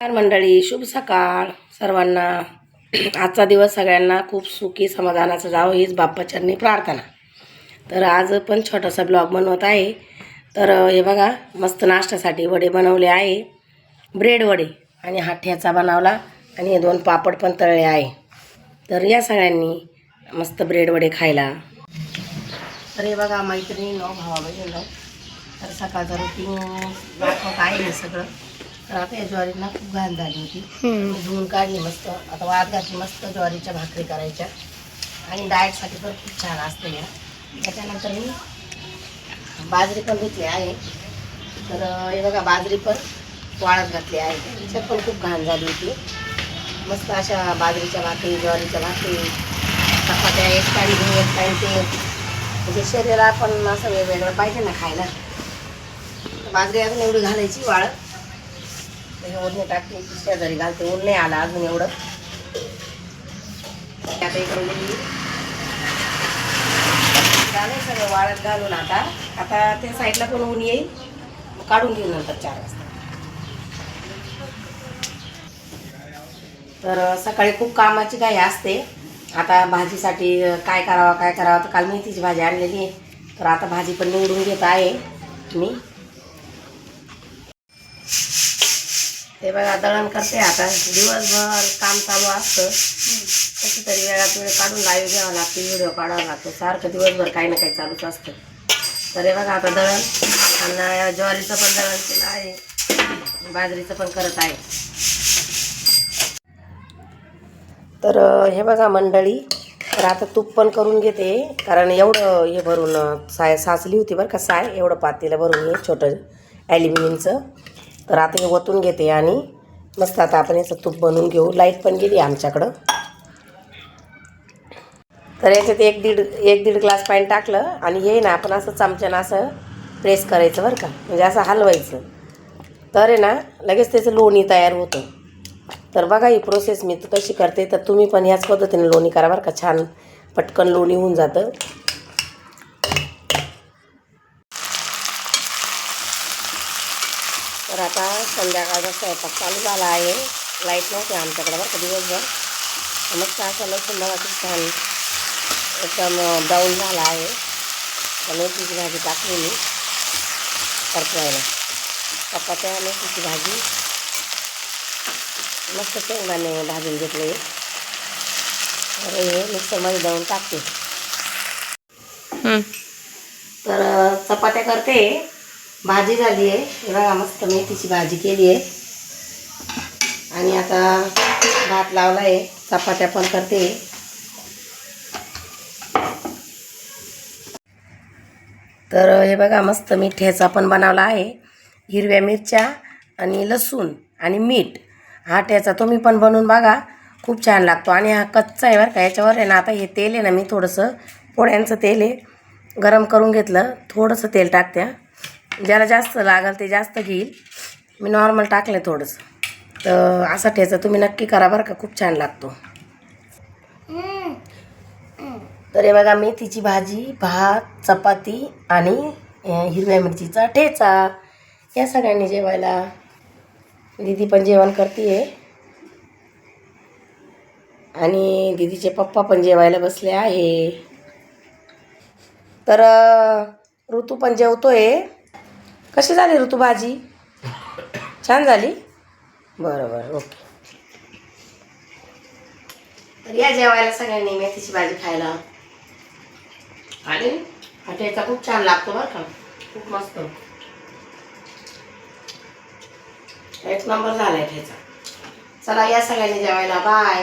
नमस्कार मंडळी शुभ सकाळ. सर्वांना आजचा दिवस सगळ्यांना खूप सुखी समाधानाचा जावं हीच बाप्पाचरणी प्रार्थना. तर आज पण छोटासा ब्लॉग बनवत आहे. तर हे बघा मस्त नाश्त्यासाठी वडे बनवले आहे. ब्रेड वडे आणि हा ठेचा बनवला आणि हे दोन पापड पण तळले आहे. तर या सगळ्यांनी मस्त ब्रेड वडे खायला. तर हे बघा मैत्रिणी नो भावा बहिणी तर सकाळचं रुटीन दाखवत आहे हे सगळं. तर आता या ज्वारीला खूप घाण झाली होती. धुवून काढली मस्त. आता वाद घातली मस्त ज्वारीच्या भाकरी करायच्या. आणि डाएटसाठी पण खूप छान असते या. त्याच्यानंतर मी बाजरी पण धुतली आहे. तर हे बघा बाजरी पण वाळत घातली आहे. त्याच्यात पण खूप घाण झाली होती. मस्त अशा बाजरीच्या भाकरी ज्वारीच्या भाकरी चपात्या एक टाईम घेऊन एक टाईम ते. म्हणजे शरीराला पण असं वेगवेगळं पाहिजे ना खायला. बाजरी अजून एवढी घालायची वाळत. त्याची ओढणी टाकते की शेजारी घालते ऊन नाही आला अजून एवढं. आता इकडे झालं सगळं वाळत घालून आता. आता ते साईडला पण ऊन येईल. काढून घेऊ नंतर चार वाजता. तर सकाळी खूप कामाची काही असते. आता भाजीसाठी काय करावं काय करावं तर काल मेथीची भाजी आणलेली आहे. तर आता भाजी पण निवडून घेत आहे मी. ते बघा दळण करते आता. दिवसभर काम चालू असतं. कसं तरी वेळात वेळ काढून लाईव्ह घ्यावा लागते व्हिडिओ काढावा लागतो. सारखं दिवसभर काही ना काही चालूच असतं. तर हे बघा आता दळण. आणि ज्वारीचं पण दळण केलं आहे. बाजरीचं पण करत आहे. तर हे बघा मंडळी तर आता तूप पण करून घेते. कारण एवढं हे भरून साय साचली होती बरं का साय. एवढं पातेलं भरून हे छोटं ॲल्युमिनियमचं तर आता हे ओतून घेते आणि मस्त आता आपण याचं तूप बनवून घेऊ. लाइट पण गेली आमच्याकडं. तर याच्यात एक दीड एक दीड ग्लास पाणी टाकलं आणि हे ना आपण असं चमच्यानं असं प्रेस करायचं बरं का. म्हणजे असं हलवायचं. तर आहे ना लगेच त्याचं लोणी तयार होतं. तर बघा ही प्रोसेस मी कशी करते. तर तुम्ही पण ह्याच पद्धतीने लोणी करा बरं का. छान पटकन लोणी होऊन जातं. तर आता संध्याकाळचा स्वयंपाक चालू झाला आहे. लाइट नव्हती आमच्याकडे बरं का दिवसभर. मस्त असं लसूण बघा खूप छान एकदम ब्राऊन झाला आहे. मेथीची भाजी टाकली मी. परतवायला. चपात्या मेथीची भाजी. मस्त शेंगदाणे भाजून घेतले. तर हे मिक्सरमध्ये दळून टाकते. तर चपात्या करते. भाजी झाली आहे. हे बघा मस्त मेथीची भाजी केली आहे. आणि आता भात लावला आहे चपात्या पण करते. तर हे बघा मस्त मी ठेचा पण बनवला आहे. हिरव्या मिरच्या आणि लसूण आणि मीठ. हा ठेचा तुम्ही पण बनवून बघा. खूप छान लागतो. आणि हा कच्चा आहे बरं का. याच्यावर आहे ना आता हे तेल आहे ना मी थोडंसं पोळ्यांचं तेल आहे. गरम करून घेतलं. थोडंसं तेल टाकत्या ज्याला जास्त लागेल ते जास्त घेईल. मी नॉर्मल टाकलं थोडंसं. तर असा ठेचा तुम्ही नक्की करा बरं का खूप छान लागतो. तर हे बघा मेथीची भाजी भात चपाती आणि हिरव्या मिरचीचा ठेचा. या सगळ्यांनी जेवायला. दीदी पण जेवण करते आणि दीदीचे पप्पा पण जेवायला बसले आहे. तर ऋतू पण जेवतो आहे कशी झाली ऋतू भाजी छान झाली? बरं बरं ओके. तर या जेवायला सगळ्यांनी मेथीची भाजी खायला. आणि? हा ठेचा खूप छान लागतो बरं का. खूप मस्त. एक नंबर झालाय ठेचा चला या सगळ्यांनी जेवायला. बाय.